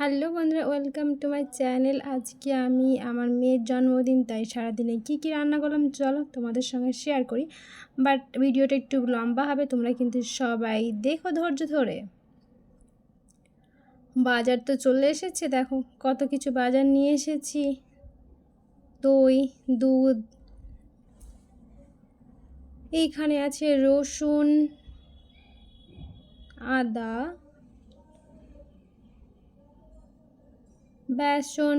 Hello বন্ধুরা, welcome to my channel. আজকে আমি আমার মেয়ের জন্মদিন, তাই সারাদিনে কী কী রান্না করলাম চলো তোমাদের সঙ্গে শেয়ার করি। বাট ভিডিওটা একটু লম্বা হবে, তোমরা কিন্তু সবাই দেখো ধৈর্য ধরে। বাজার তো চলে এসেছে, দেখো কত কিছু বাজার নিয়ে এসেছি। দই, দুধ, এইখানে আছে রসুন, আদা বেসন,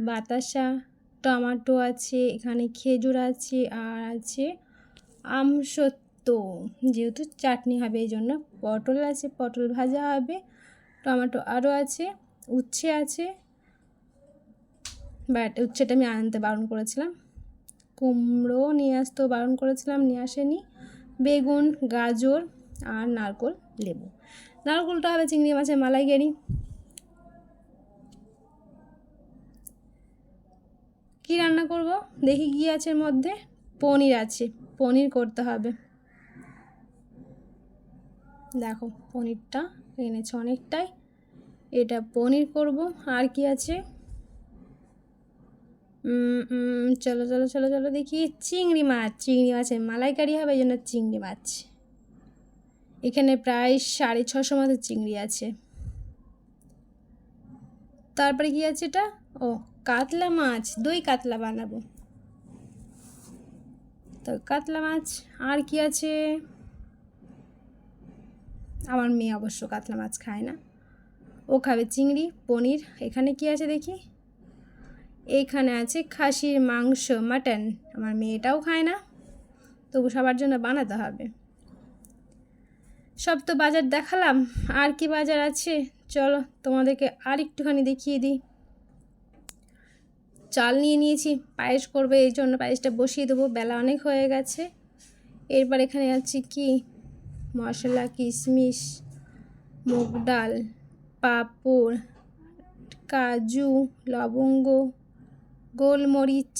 বাতাসা, টমাটো আছে, এখানে খেজুর আছে, আর আছে আমসত্ব যেহেতু চাটনি হবে এই জন্য পটল আছে, পটল ভাজা হবে, টমেটো আরও আছে, উচ্ছে আছে। বাট উচ্ছেটা আমি আনতে বারণ করেছিলাম। কুমড়ো নিয়ে আসতেও বারণ করেছিলাম, নিয়ে আসেনি। বেগুন, গাজর আর নারকোল লেবু। নারকোলটা হবে চিংড়ি মাছের মালাইকারি। কি রান্না করব? দেখি কি আছে মধ্যে, পনির আছে, পনির করতে হবে। দেখো, পনিরটা এনেছে অনেকটাই। এটা পনির করব, আর কি আছে? চলো চলো চলো চলো, দেখি। চিংড়ি মাছ, চিংড়ি মাছের মালাইকারি হবে, এই জন্য চিংড়ি মাছ। এখানে প্রায় সাড়ে ছশো মতো চিংড়ি আছে। তারপরে কি আছে এটা? ও কাতলা মাছ, দই কাতলা বানাবো। তো কাতলা মাছ, আর কি আছে? আমার মেয়ে অবশ্য কাতলা মাছ খায় না। ও খাবে চিংড়ি, পনির, এখানে কি আছে দেখি? এইখানে আছে খাসির মাংস, মাটন। আমার মেয়েটাও খায় না। তবু সবার জন্য বানাতে হবে। সব তো বাজার দেখালাম। আর কি বাজার আছে? চলো তোমাদেরকে আর একটুখানি দেখিয়ে দিই। চাল নিয়ে নিয়েছি, পায়েস করবে, এই জন্য পায়েসটা বসিয়ে দেবো। বেলা অনেক হয়ে গেছে। এরপর এখানে আছে কি? মশলা, কিশমিশ, মুগ ডাল, পাঁপড়, কাজু, লবঙ্গ, গোলমরিচ।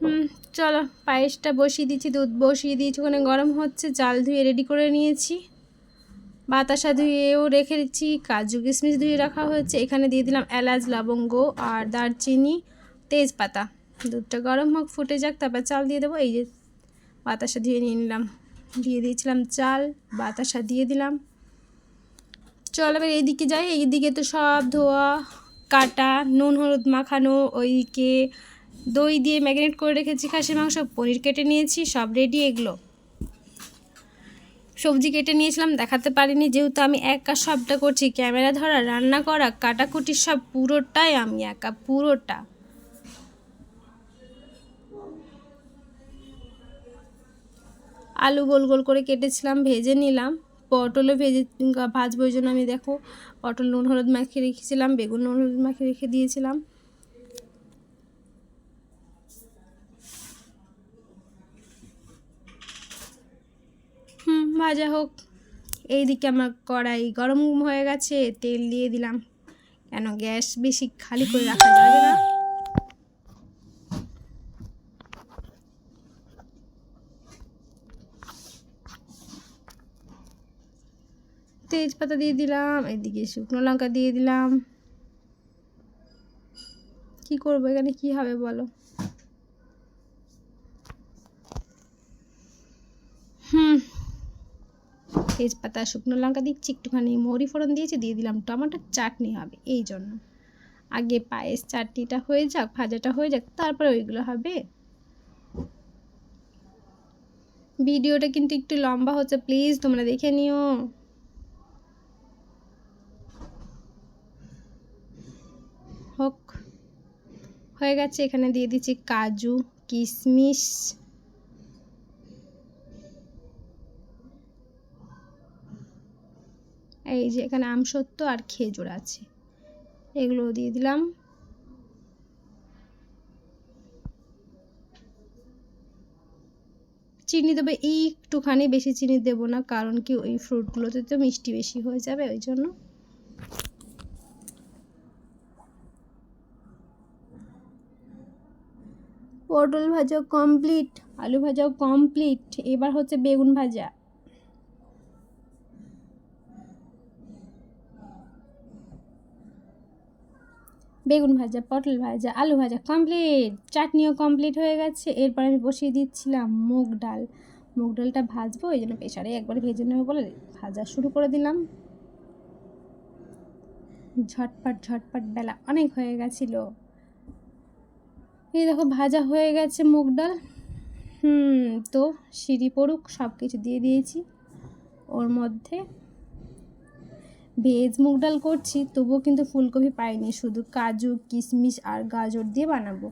হুম, চলো, পায়েসটা বসিয়ে দিচ্ছি, দুধ বসিয়ে দিয়েছি। ওখানে গরম হচ্ছে চাল ধুয়ে রেডি করে নিয়েছি। বাতাসা ধুয়েও রেখেছি কাজু কিশমিশ ধুয়ে রাখা হয়েছে। এখানে দিয়ে দিলাম এলাচ, লবঙ্গ আর দারচিনি, তেজপাতা। দুধটা গরম হোক, ফুটে যাক, তারপর চাল দিয়ে দেবো। এই যে বাতাসা ধুয়ে নিয়ে নিলাম। দিয়ে দিয়েছিলাম চাল, বাতাসা দিয়ে দিলাম। চল এবার এইদিকে যাই। এইদিকে তো সব ধোয়া, কাটা, নুন, হলুদ মাখানো, ওইদিকে দই দিয়ে ম্যাগনেট করে রেখেছি খাসির মাংস, পনির কেটে নিয়েছি, সব রেডি এগুলো। সবজি কেটে নিয়েছিলাম, দেখাতে পারিনি। যেহেতু আমি একা সবটা করছি, ক্যামেরা ধরা, রান্না করা, কাটাকুটি সব পুরোটাই আমি একা, পুরোটা। আলু গোল গোল করে কেটেছিলাম, ভেজে নিলাম। পটলও ভেজে ভাজবো জন্য আমি, দেখো, পটল নুন, হলুদ মাখিয়ে রেখেছিলাম, বেগুন নুন, হলুদ মাখিয়ে রেখে দিয়েছিলাম হুম ভাজা হোক। এইদিকে আমার কড়াই গরম হয়ে গেছে, তেল দিয়ে দিলাম। কেন গ্যাস বেশি খালি করে রাখা যাবে না। তেজপাতা দিয়ে দিলাম, এদিকে শুকনো লঙ্কা দিয়ে দিলাম। কি করব এখানে, কি হবে বলো হুম তেজপাতা, শুকনো লঙ্কা দিচ্ছি, একটুখানি মৌরি ফোড়ন দিয়েছি, দিয়ে দিলাম টমেটোর চাটনি হবে, এই জন্য। আগে পায়েস চাটনিটা হয়ে যাক, ভাজাটা হয়ে যাক, তারপরে ওইগুলো হবে। ভিডিওটা কিন্তু একটু লম্বা হচ্ছে, প্লিজ তোমরা দেখে নিও। হোক, হয়ে গেছে, এখানে দিয়ে দিচ্ছি কাজু, কিশমিশ। এই যে এখানে আমসত্ব আর খেজুর আছে। এগুলো দিয়ে দিলাম। চিনি দেবে, একটুখানি বেশি চিনি দেব না, কারণ কি ওই ফ্রুটগুলোতে তো মিষ্টি বেশি হয়ে যাবে, ওই জন্য। পটল ভাজা কমপ্লিট আলু ভাজাও কমপ্লিট এবার হচ্ছে বেগুন ভাজা। বেগুন ভাজা, পটল ভাজা, আলু ভাজা কমপ্লিট চাটনিও কমপ্লিট হয়ে গেছে। এরপর আমি বসিয়ে দিচ্ছিলাম মুগ ডাল। মুগ ডালটা ভাজবো ওই জন্য প্রেশারে একবারে ভেজে নেব বলে ভাজা শুরু করে দিলাম। ঝটপট ঝটপট বেলা অনেক হয়ে গেছিল। এই দেখো ভাজা হয়ে গেছে মুগ ডাল। হুম, তো সিঁড়ি পড়ুক সব কিছু দিয়ে দিয়েছি। ওর মধ্যে ভেজ মুগ ডাল করছি, তবুও কিন্তু ফুলকপি পাইনি। শুধু কাজু, কিশমিশ আর গাজর দিয়ে বানাবো।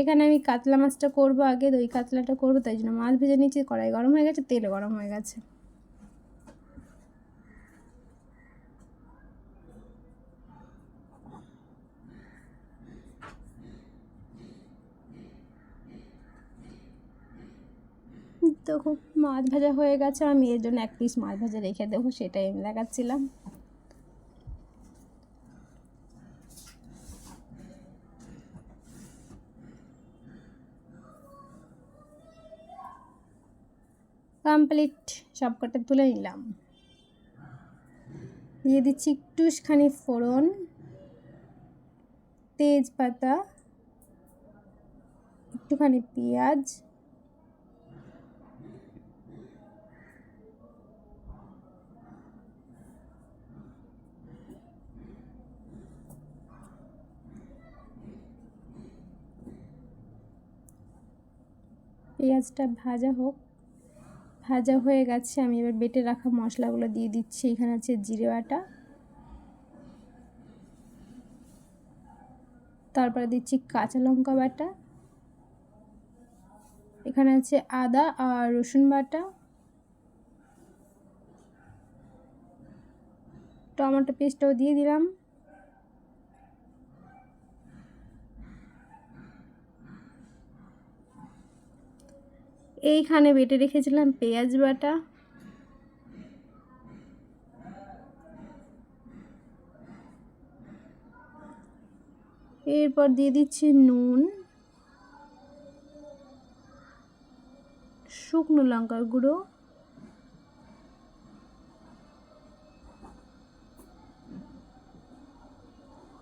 এখানে আমি কাতলা মাছটা করব আগে, দই কাতলাটা করব, তাই জন্য মাছ ভেজে নিচ্ছি। কড়াই গরম হয়ে গেছে, তেল গরম হয়ে গেছে। দেখো, মাছ ভাজা হয়ে গেছে, আমি এর জন্য এক পিস মাছ ভাজা রেখে দেবো, সেটাই আমি দেখাচ্ছিলাম। কমপ্লিট সব কটা তুলে নিলাম। দিয়ে দিচ্ছি একটুখানি ফোড়ন, তেজপাতা, একটুখানি পেঁয়াজ, পেঁয়াজটা ভাজা হোক। ভাজা হয়ে গেছে, আমি এবার বেটে রাখা মশলাগুলো দিয়ে দিচ্ছি। এখানে আছে জিরে বাটা। তারপরে দিচ্ছি কাঁচা লঙ্কা বাটা। এখানে আছে আদা আর রসুন বাটা। টমেটো পেস্টটাও দিয়ে দিলাম। এইখানে বেটে রেখেছিলাম পেঁয়াজ বাটা। এরপর দিয়ে দিচ্ছি নুন শুকনো লঙ্কার গুঁড়ো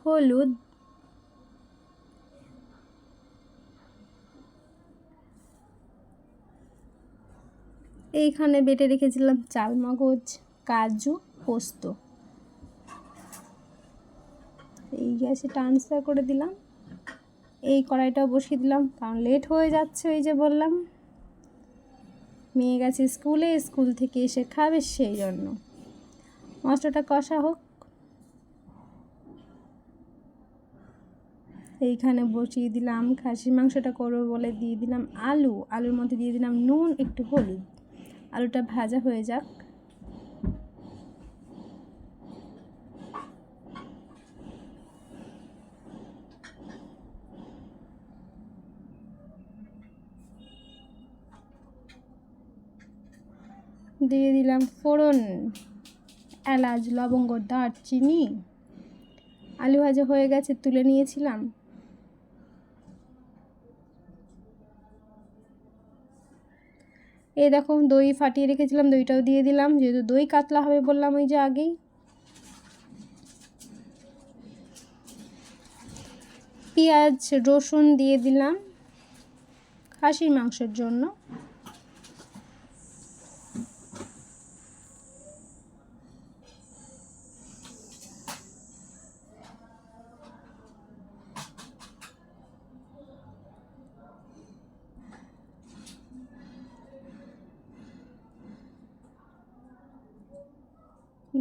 হলুদ এইখানে বেটে রেখেছিলাম চাল, মগজ, কাজু, পোস্ত। এই গ্যাসে ট্রান্সফার করে দিলাম। এই কড়াইটাও বসিয়ে দিলাম, কারণ লেট হয়ে যাচ্ছে ওই যে বললাম। মেয়ে গেছে স্কুলে, স্কুল থেকে এসে খাবে সেই জন্য। মশলাটা কষা হোক। এইখানে বসিয়ে দিলাম, খাসির মাংসটা করব বলে দিয়ে দিলাম আলু। আলুর মধ্যে দিয়ে দিলাম নুন, একটু হলুদ। আলুটা ভাজা হয়ে যাক। দিয়ে দিলাম ফোড়ন, এলাচ, লবঙ্গ, দারচিনি। আলু ভাজা হয়ে গেছে, তুলে নিয়েছিলাম। এই দেখো, দই ফাটিয়ে রেখেছিলাম, দইটাও দিয়ে দিলাম, যেহেতু দই কাতলা হবে বললাম ওই যে আগেই। পেঁয়াজ, রসুন দিয়ে দিলাম খাসির মাংসের জন্য।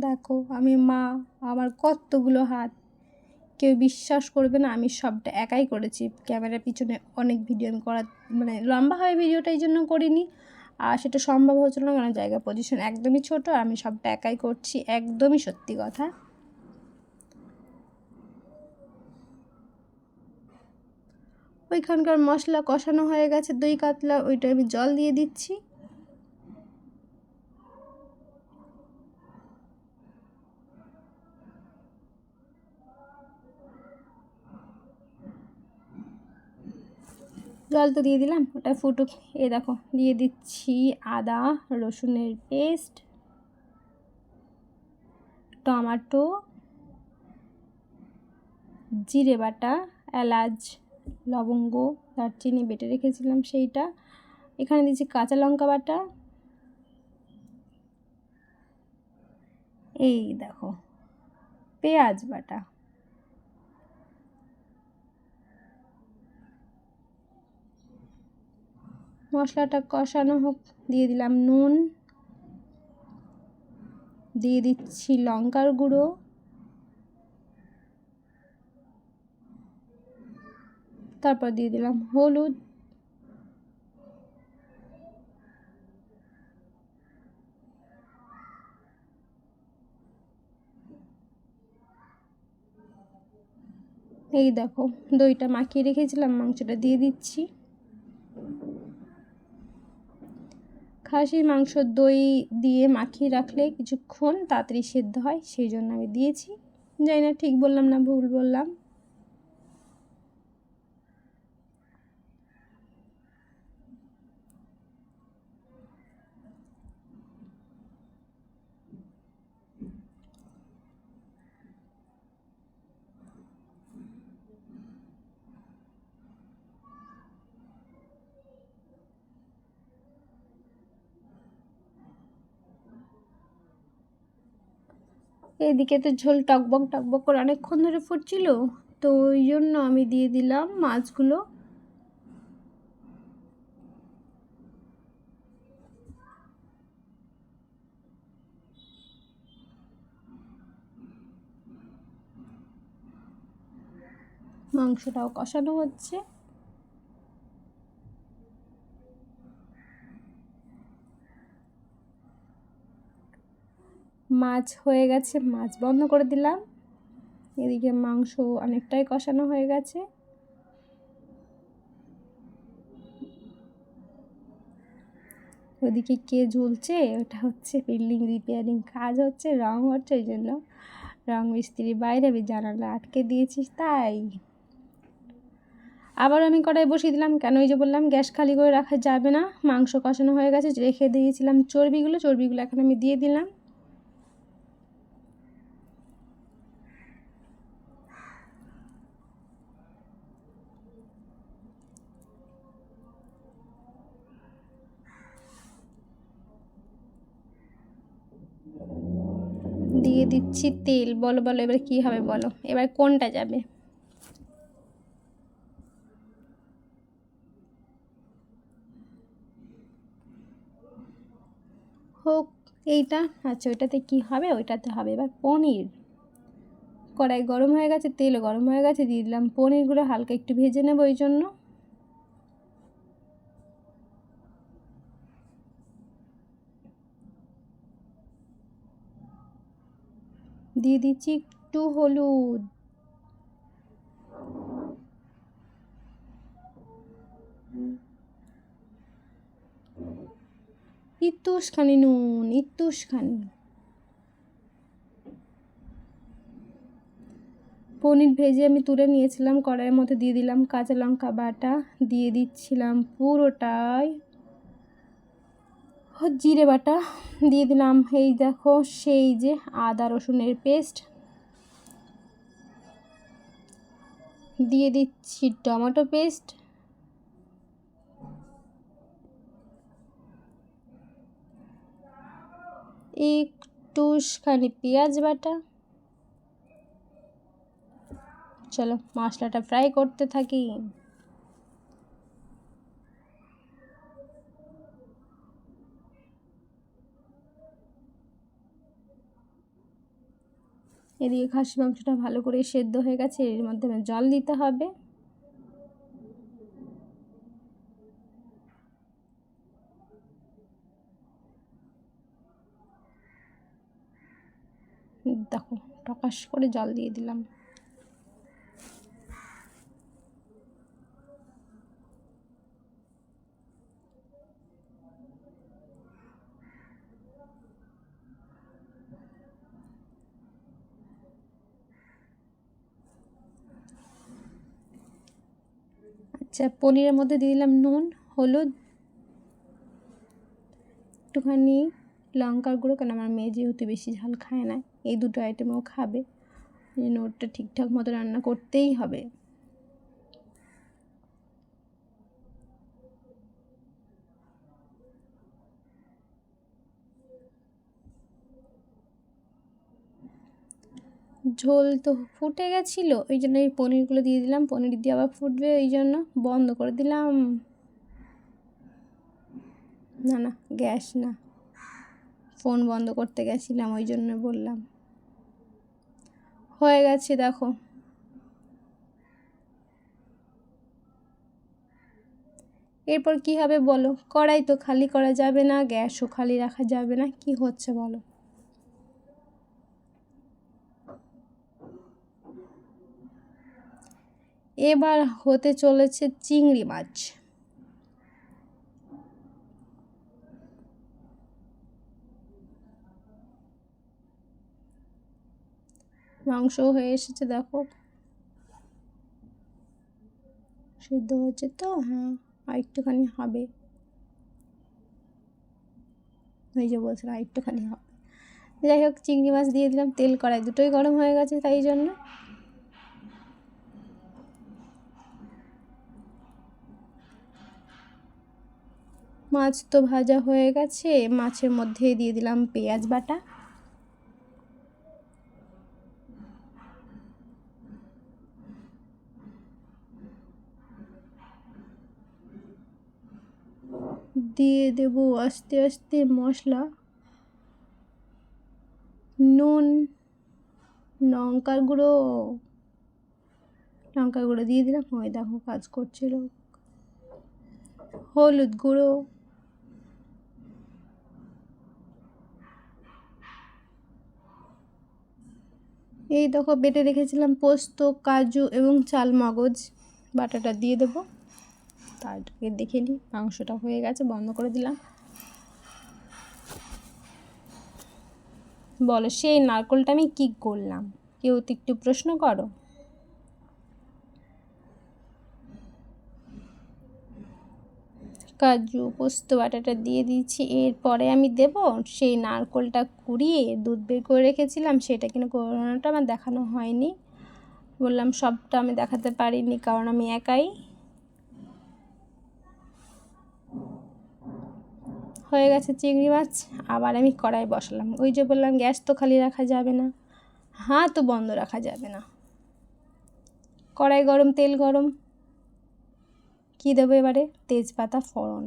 দেখো, আমি মা, আমার কতগুলো হাত। কেউ বিশ্বাস করবে না, আমি সবটা একাই করেছি। ক্যামেরার পিছনে অনেক ভিডিও আমি করা মানে লম্বা হয় ভিডিওটা এই জন্য করিনি। আর সেটা সম্ভব হচ্ছিল না, কারণ জায়গা পজিশন একদমই ছোট আমি সবটা একাই করছি, একদমই সত্যি কথা। ওইখানকার মশলা কষানো হয়ে গেছে, দই কাতলা, ওইটা আমি জল দিয়ে দিচ্ছি। জল তো দিয়ে দিলাম, ওটা ফুটুক। এ দেখো, দিয়ে দিচ্ছি আদা, রসুনের পেস্ট, টমাটো, জিরে বাটা, এলাচ, লবঙ্গ, দারচিনি বেটে রেখেছিলাম সেইটা। এখানে দিচ্ছি কাঁচা লঙ্কা বাটা। এই দেখো, পেঁয়াজ বাটা। মশলাটা কষানো হোক, দিয়ে দিলাম নুন, দিয়ে দিচ্ছি লঙ্কার গুঁড়ো, তারপর দিয়ে দিলাম হলুদ। এই দেখো দইটা মাখিয়ে রেখেছিলাম, মাংসটা দিয়ে দিচ্ছি। খাসির মাংস দই দিয়ে মাখিয়ে রাখলে কিছুক্ষণ তাড়াতাড়ি সেদ্ধ হয়, সেই জন্য আমি দিয়েছি। জানি না ঠিক বললাম না ভুল বললাম। এদিকে তো ঝোল টকবক টকবক করে অনেকক্ষণ ধরে ফুটছিল, তো ওই জন্য আমি দিয়ে দিলাম মাছগুলো। মাংসটাও কষানো হচ্ছে। মাছ হয়ে গেছে, মাছ বন্ধ করে দিলাম। এদিকে মাংস অনেকটাই কষানো হয়ে গেছে। ওদিকে কে ঝুলছে? ওটা হচ্ছে বিল্ডিং রিপেয়ারিং কাজ হচ্ছে, রং হচ্ছে ওই জন্য রং মিস্ত্রি বাইরে আমি জানালা আটকে দিয়েছিস তাই। আবার আমি কড়াই বসিয়ে দিলাম, কেন ওই যে বললাম, গ্যাস খালি করে রাখা যাবে না। মাংস কষানো হয়ে গেছে, রেখে দিয়েছিলাম চর্বিগুলো চর্বিগুলো এখন আমি দিয়ে দিলাম দিয়ে দিচ্ছি তেল, বলো বলো, এবার কী হবে বলো? এবার কোনটা যাবে? হোক, এইটা। আচ্ছা ওইটাতে কি হবে? ওইটাতে হবে এবার পনির। কড়াই গরম হয়ে গেছে, তেল গরম হয়ে গেছে, দিয়ে দিলাম পনিরগুলো হালকা একটু ভেজে নেব ওই জন্য দিয়ে দিচ্ছি একটু হলুদ। ইতুসখানি নুন ইতুসখানি পনির ভেজে আমি তুলে নিয়েছিলাম, কড়াইয়ের মধ্যে দিয়ে দিলাম কাঁচা লঙ্কা বাটা, দিয়ে দিচ্ছিলাম পুরোটাই। জিরে বাটা দিয়ে দিলাম। এই দেখো সেই যে আদা রসুনের পেস্ট। দিয়ে দিচ্ছি টমেটো পেস্ট। একটুখানি পেঁয়াজ বাটা। চলো মশলাটা ফ্রাই করতে থাকি। এদিকে খাসি মাংসটা ভালো করে সেদ্ধ হয়ে গেছে, এর মাধ্যমে জল দিতে হবে। দেখো টকাশ করে জল দিয়ে দিলাম। আচ্ছা পনিরের মধ্যে দিয়ে দিলাম নুন, হলুদ, একটুখানি লঙ্কার গুঁড়ো কেন আমার মেয়ে যেহেতু বেশি ঝাল খায় না, এই দুটো আইটেমও খাবে। এই জন্য ওটা ঠিকঠাক মতো রান্না করতেই হবে। ঝোল তো ফুটে গেছিল, ওই জন্য এই পনিরগুলো দিয়ে দিলাম, পনির দিয়ে আবার ফুটবে ওই জন্য বন্ধ করে দিলাম। না না, গ্যাস না, ফোন বন্ধ করতে গেছিলাম, ওই জন্য বললাম। হয়ে গেছে, দেখো। এরপর কি হবে বলো? কড়াই তো খালি করা যাবে না, গ্যাসও খালি রাখা যাবে না, কি হচ্ছে বলো? এবার হতে চলেছে চিংড়ি মাছ। মাংস হয়ে এসেছে, দেখো। সিদ্ধ হচ্ছে তো হ্যাঁ আর একটুখানি হবে। ওই যে বলছিলাম আর একটুখানি হবে। যাই হোক, চিংড়ি মাছ দিয়ে দিলাম, তেল কড়াই, দুটোই গরম হয়ে গেছে, তাই জন্য। মাছ তো ভাজা হয়ে গেছে, মাছের মধ্যে দিয়ে দিলাম পেঁয়াজ বাটা। দিয়ে দেব আস্তে আস্তে মশলা, নুন, লঙ্কার গুঁড়ো। লঙ্কার গুঁড়ো দিয়ে দিলাম দেখো কাজ করছিল হলুদ গুঁড়ো। এই দেখো, বেটে রেখেছিলাম পোস্ত, কাজু এবং চাল মগজ। বাটাটা দিয়ে দেবো। তারকে দেখে নিই, মাংসটা হয়ে গেছে, বন্ধ করে দিলাম। বলো, সেই নারকলটা আমি কী করলাম? কেউ তো একটু প্রশ্ন করো। কাজু, পোস্ত, বাটাটা দিয়ে দিয়েছি। এরপরে আমি দেব সেই নারকোলটা কুড়িয়ে দুধ বের করে রেখেছিলাম, সেটা কিন্তু করোনাটা আমার দেখানো হয়নি। বললাম, সবটা আমি দেখাতে পারিনি কারণ আমি একাই। হয়ে গেছে চিংড়ি মাছ, আবার আমি কড়াই বসালাম। ওই যে বললাম, গ্যাস তো খালি রাখা যাবে না। হাত বন্ধ রাখা যাবে না। কড়াই গরম, তেল গরম। কী দেবো এবারে? তেজপাতা ফোড়ন।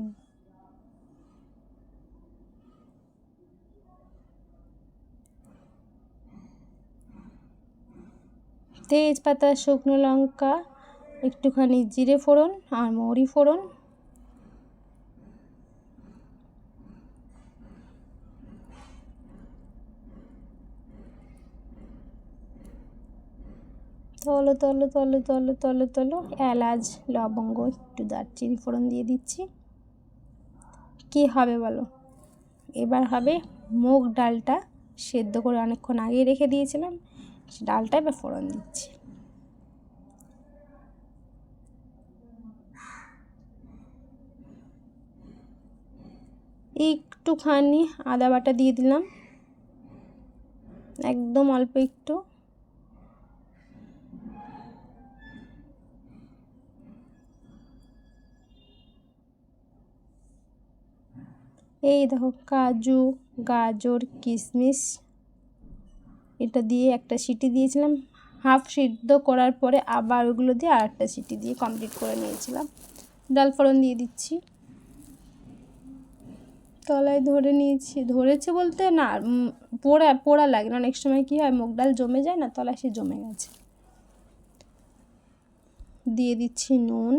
তেজপাতা শুকনো লঙ্কা একটুখানি জিরে ফোড়ন আর মৌরি ফোড়ন। তলো তলো তলো তলো তলো তলো, এলাচ, লবঙ্গ, একটু দারচিনি ফোড়ন দিয়ে দিচ্ছি। কী হবে বলো? এবার হবে মুগ ডালটা সেদ্ধ করে অনেকক্ষণ আগেই রেখে দিয়েছিলাম, সে ডালটা এবার ফোড়ন দিচ্ছি। একটুখানি আদা বাটা দিয়ে দিলাম, একদম অল্প একটু। এই দেখো কাজু, গাজর কিশমিশ এটা দিয়ে একটা সিটি দিয়েছিলাম। হাফ সিদ্ধ করার পরে আবার ওগুলো দিয়ে আর একটা সিটি দিয়ে কমপ্লিট করে নিয়েছিলাম। ডাল ফোড়ন দিয়ে দিচ্ছি। তলায় ধরে নিয়েছি। ধরেছে বলতে না পোড়া পোড়া লাগে না। অনেক সময় কী হয়, মুগ ডাল জমে যায় না, তলায় সে জমে গেছে। দিয়ে দিচ্ছি নুন।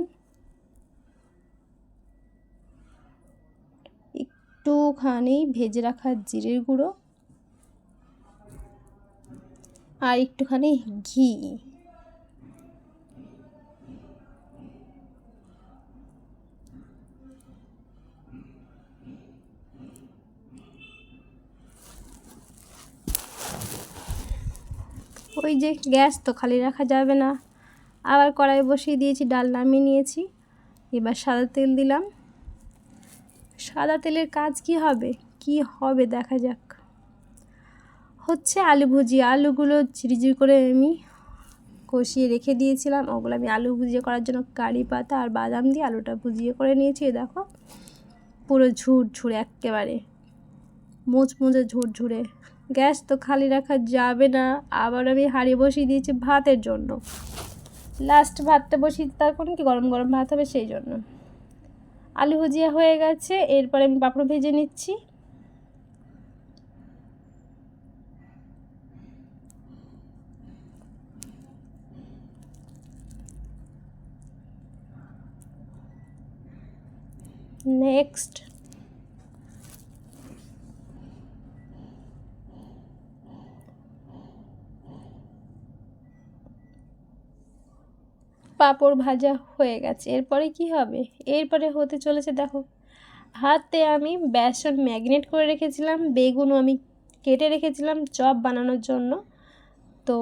একটুখানি ভেজে রাখা জিরের গুঁড়ো আর একটুখানি ঘি। ওই যে গ্যাস তো খালি রাখা যাবে না। আবার কড়াই বসিয়ে দিয়েছি, ডাল নামিয়ে নিয়েছি। এবার সাদা তেল দিলাম। সাদা তেলের কাজ কি হবে? কি হবে? দেখা যাক। হচ্ছে আলু ভুজিয়া আলুগুলো ঝিরিঝিরি করে আমি কষিয়ে রেখে দিয়েছিলাম। ওগুলো আমি আলু ভুজিয়ে করার জন্য কারি পাতা আর বাদাম দিয়ে আলুটা ভুজিয়ে করে নিয়েছি। দেখো, পুরো ঝুর ঝুড়ে একেবারে। মুচমুচে ঝুরঝুরে। গ্যাস তো খালি রাখা যাবে না। আবার আমি হাঁড়ি বসিয়ে দিয়েছি ভাতের জন্য। লাস্ট ভাতটা বসিয়ে তারপর কি গরম গরম ভাত হবে সেই জন্য। আলু ভুজিয়া হয়ে গেছে এরপরে আমি পাঁপড় ভেজে নিচ্ছি। নেক্সট পাঁপড় ভাজা হয়ে গেছে। এরপরে কি হবে? এরপরে হতে চলেছে, দেখো। হাতে আমি বেসন ম্যাগনেট করে রেখেছিলাম, বেগুনও আমি কেটে রেখেছিলাম চপ বানানোর জন্য। তো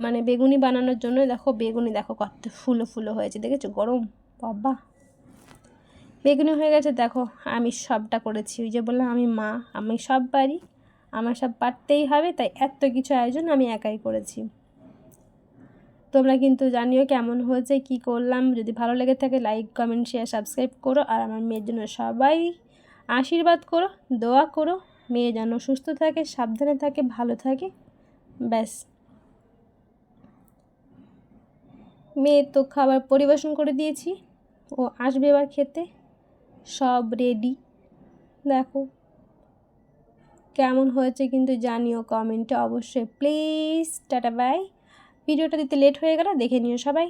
মানে বেগুনি বানানোর জন্য, দেখো, বেগুনি দেখো কত ফুলো ফুলো হয়েছে, দেখেছ? গরম, বাবা। বেগুনি হয়ে গেছে, দেখো, আমি সবটা করেছি। ওই যে বললাম, আমি মা, আমি সব পারি আমার সব পারতেই হবে, তাই এত কিছু আয়োজন আমি একাই করেছি। তোমরা কিন্তু জানিও কেমন হয়েছে, কি করলাম। যদি ভালো লেগে থাকে লাইক কমেন্ট শেয়ার সাবস্ক্রাইব করো। আর আমার মেয়ের জন্য সবাই আশীর্বাদ করো, দোয়া করো। মেয়ে যেন সুস্থ থাকে, সাবধানে থাকে, ভালো থাকে, ব্যাস। মেয়ে তো খাবার পরিবেশন করে দিয়েছি, ও আসবে এবার খেতে। সব রেডি দেখো কেমন হয়েছে কিন্তু জানিও কমেন্টে অবশ্যই। প্লিজ টাটা বাই ভিডিওটা দিতে লেট হয়ে গেল দেখে নিও সবাই।